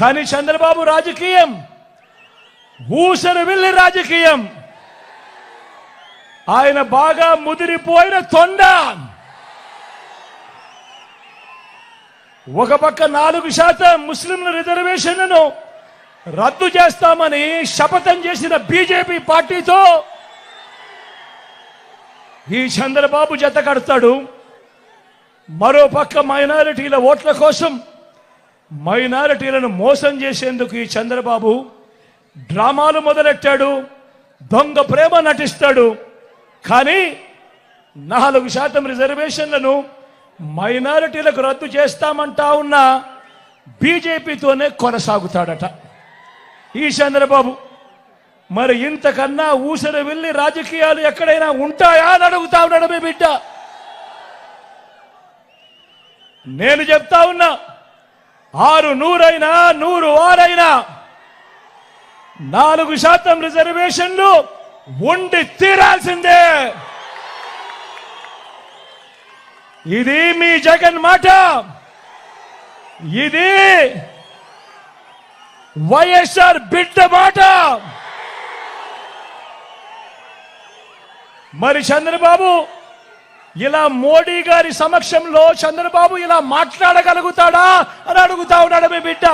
కానీ చంద్రబాబు రాజకీయం. ఊసరు వెళ్ళి రాజకీయం. ఆయన బాగా ముదిరిపోయిన తొండ. ఒక పక్క నాలుగు శాతం ముస్లింల రిజర్వేషన్లను రద్దు చేస్తామని శపథం చేసిన బీజేపీ పార్టీతో ఈ చంద్రబాబు జత కడతాడు. మరో పక్క మైనారిటీల ఓట్ల కోసం మైనారిటీలను మోసం చేసేందుకు ఈ చంద్రబాబు డ్రామాలు మొదలెట్టాడు దొంగ ప్రేమ నటిస్తాడు. కానీ నాలుగు శాతం రిజర్వేషన్లను మైనారిటీలకు రద్దు చేస్తామంటా ఉన్న బీజేపీతోనే కొనసాగుతాడట. ఈ చంద్రబాబు మరి ఇంతకన్నా ఊసరి వెళ్ళి రాజకీయాలు ఎక్కడైనా ఉంటాయా అని అడుగుతా ఉన్నాడు మీ బిడ్డ. నేను చెప్తా ఉన్నా ఆరు నూరైనా నూరు ఆరైనా నాలుగు శాతం రిజర్వేషన్లు ఉండి తీరాల్సిందే. ఇది మీ జగన్ మాట. ఇది వైఎస్ఆర్ బిడ్డ మాట. మరి చంద్రబాబు ఇలా మోడీ గారి సమక్షంలో చంద్రబాబు ఇలా మాట్లాడగలుగుతాడా అని అడుగుతా ఉన్నాడు మీ బిడ్డ.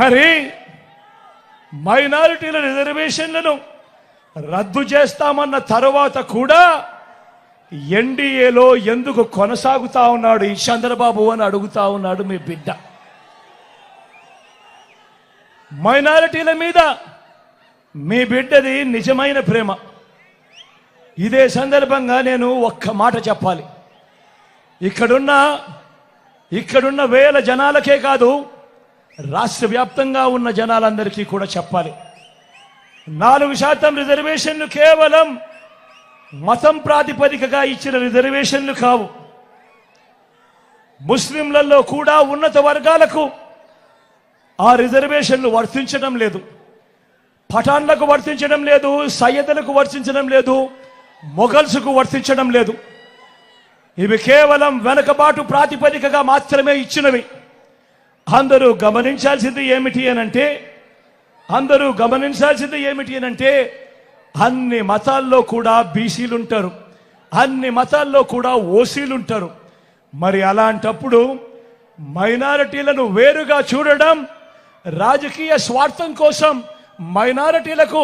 మరి మైనారిటీల రిజర్వేషన్లను రద్దు చేస్తామన్న తర్వాత కూడా ఎన్డీఏలో ఎందుకు కొనసాగుతా ఉన్నాడు ఈ చంద్రబాబు అని అడుగుతా ఉన్నాడు మీ బిడ్డ. మైనారిటీల మీద మీ బిడ్డది నిజమైన ప్రేమ. ఇదే సందర్భంగా నేను ఒక్క మాట చెప్పాలి. ఇక్కడున్న ఇక్కడున్న వేల జనాలకే కాదు రాష్ట్ర వ్యాప్తంగా ఉన్న జనాలందరికీ కూడా చెప్పాలి. నాలుగు శాతం రిజర్వేషన్లు కేవలం మతం ప్రాతిపదికగా ఇచ్చిన రిజర్వేషన్లు కావు. ముస్లింలలో కూడా ఉన్నత వర్గాలకు ఆ రిజర్వేషన్లు వర్తించడం లేదు. పఠాన్లకు వర్తించడం లేదు సయ్యదలకు వర్తించడం లేదు మొఘల్స్కు వర్తించడం లేదు. ఇవి కేవలం వెనకబాటు ప్రాతిపదికగా మాత్రమే ఇచ్చినవి. అందరూ గమనించాల్సింది ఏమిటి అనంటే అందరూ గమనించాల్సింది ఏమిటి అనంటే అన్ని మతాల్లో కూడా బీసీలు ఉంటారు అన్ని మతాల్లో కూడా ఓసీలు ఉంటారు మరి అలాంటప్పుడు మైనారిటీలను వేరుగా చూడడం రాజకీయ స్వార్థం కోసం మైనారిటీలకు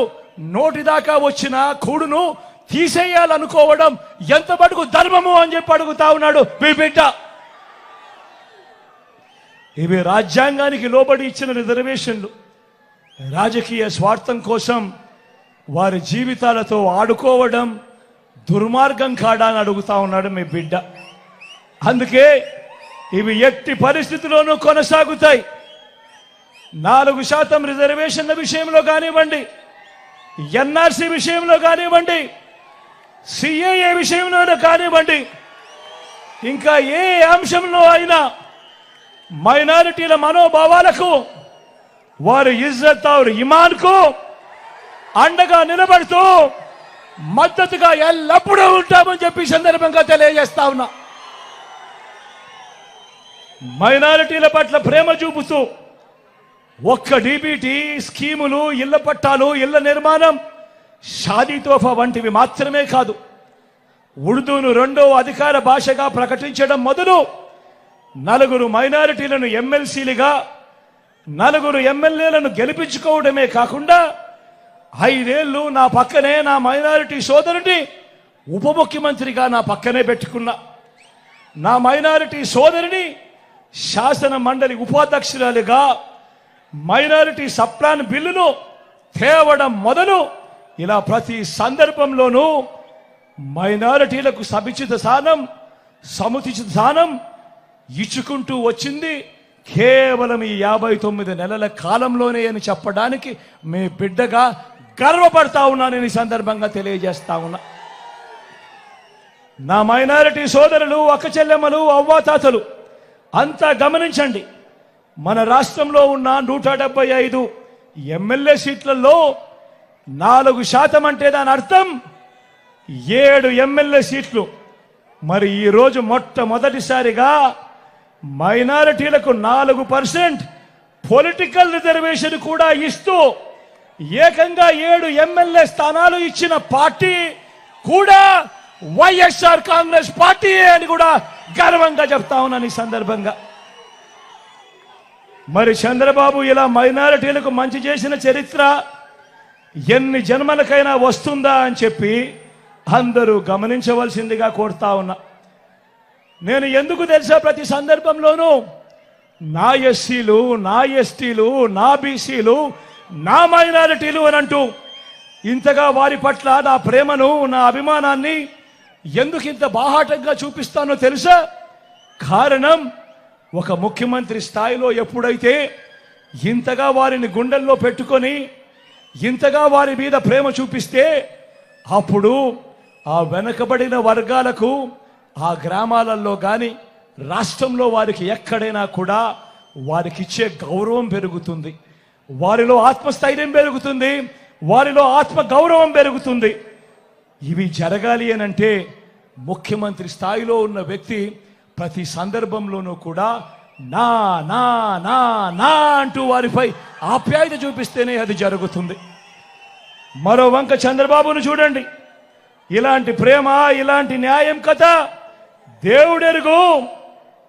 నోటి దాకా వచ్చిన కూడును తీసేయాలనుకోవడం ఎంత మటుకు ధర్మము అని చెప్పి అడుగుతా ఉన్నాడు మీ బిడ్డ. ఇవి రాజ్యాంగానికి లోబడి ఇచ్చిన రిజర్వేషన్లు. రాజకీయ స్వార్థం కోసం వారి జీవితాలతో ఆడుకోవడం దుర్మార్గం కాడా అని అడుగుతా ఉన్నాడు మీ బిడ్డ. అందుకే ఇవి ఎట్టి పరిస్థితుల్లోనూ కొనసాగుతాయి. నాలుగు శాతం రిజర్వేషన్ల విషయంలో కానివ్వండి ఎన్ఆర్సీ విషయంలో కానివ్వండి సిఏఏ విషయంలో కానివ్వండి ఇంకా ఏ అంశంలో అయినా మైనారిటీల మనోభావాలకు వారి ఇజ్జత్ और ఇమాన్కు అండగా నిలబడుతూ మద్దతుగా ఎల్లప్పుడూ ఉంటామని చెప్పి సందర్భంగా తెలియజేస్తా ఉన్నా. మైనారిటీల పట్ల ప్రేమ చూపుతూ ఒక్క డీబీటీ స్కీములు ఇళ్ళ పట్టాలు ఇళ్ళ నిర్మాణం షాదీ తోఫా వంటివి మాత్రమే కాదు. ఉర్దూను రెండో అధికార భాషగా ప్రకటించడం మొదలు నలుగురు మైనారిటీలను ఎమ్మెల్సీలుగా నలుగురు ఎమ్మెల్యేలను గెలిపించుకోవడమే కాకుండా ఐదేళ్ళు నా పక్కనే నా మైనారిటీ సోదరుని ఉప ముఖ్యమంత్రిగా నా పక్కనే పెట్టుకున్నా. నా మైనారిటీ సోదరిని శాసన మండలి ఉపాధ్యక్షురాలుగా మైనారిటీ సప్లాన్ బిల్లును తేవడం మొదలు ఇలా ప్రతి సందర్భంలోనూ మైనారిటీలకు సముచిత స్థానం సముచిత స్థానం ఇచ్చుకుంటూ వచ్చింది. కేవలం ఈ యాభై తొమ్మిది నెలల కాలంలోనే అని చెప్పడానికి మీ బిడ్డగా గర్వపడతా ఉన్నానని ఈ సందర్భంగా తెలియజేస్తా ఉన్నా. నా మైనారిటీ సోదరులు అక్క చెల్లెమ్మలు అవ్వాతాతలు అంతా గమనించండి. మన రాష్ట్రంలో ఉన్న నూట డెబ్బై ఐదు ఎమ్మెల్యే సీట్లలో నాలుగు శాతం అంటే దాని అర్థం ఏడు ఎమ్మెల్యే సీట్లు. మరి ఈరోజు మొట్టమొదటిసారిగా మైనారిటీలకు నాలుగు పర్సెంట్ పొలిటికల్ రిజర్వేషన్ కూడా ఇస్తూ ఏకంగా ఏడు ఎమ్మెల్యే స్థానాలు ఇచ్చిన పార్టీ కూడా వైఎస్ఆర్ కాంగ్రెస్ పార్టీ అని కూడా గర్వంగా చెప్తా ఉన్నాను ఈ సందర్భంగా. మరి చంద్రబాబు ఇలా మైనారిటీలకు మంచి చేసిన చరిత్ర ఎన్ని జన్మలకైనా వస్తుందా అని చెప్పి అందరూ గమనించవలసిందిగా కోరుతా ఉన్నా. నేను ఎందుకు తెలుసా ప్రతి సందర్భంలోనూ? నా ఎస్సీలు నా ఎస్టీలు నా బీసీలు నా మైనారిటీలు అని అంటూ ఇంతగా వారి పట్ల నా ప్రేమను నా అభిమానాన్ని ఎందుకు ఇంత బాహాటంగా చూపిస్తానో తెలుసా? కారణం ఒక ముఖ్యమంత్రి స్థాయిలో ఎప్పుడైతే ఇంతగా వారిని గుండెల్లో పెట్టుకొని ఇంతగా వారి మీద ప్రేమ చూపిస్తే అప్పుడు ఆ వెనకబడిన వర్గాలకు ఆ గ్రామాలలో కానీ రాష్ట్రంలో వారికి ఎక్కడైనా కూడా వారికి ఇచ్చే గౌరవం పెరుగుతుంది. వారిలో ఆత్మస్థైర్యం పెరుగుతుంది. వారిలో ఆత్మ గౌరవం పెరుగుతుంది. ఇవి జరగాలి అని అంటే ముఖ్యమంత్రి స్థాయిలో ఉన్న వ్యక్తి ప్రతి సందర్భంలోనూ కూడా నా నా నా నా అంటూ వారిపై ఆప్యాయత చూపిస్తేనే అది జరుగుతుంది. మరో వంక చంద్రబాబును చూడండి. ఇలాంటి ప్రేమ ఇలాంటి న్యాయం కథ దేవుడెరుగు.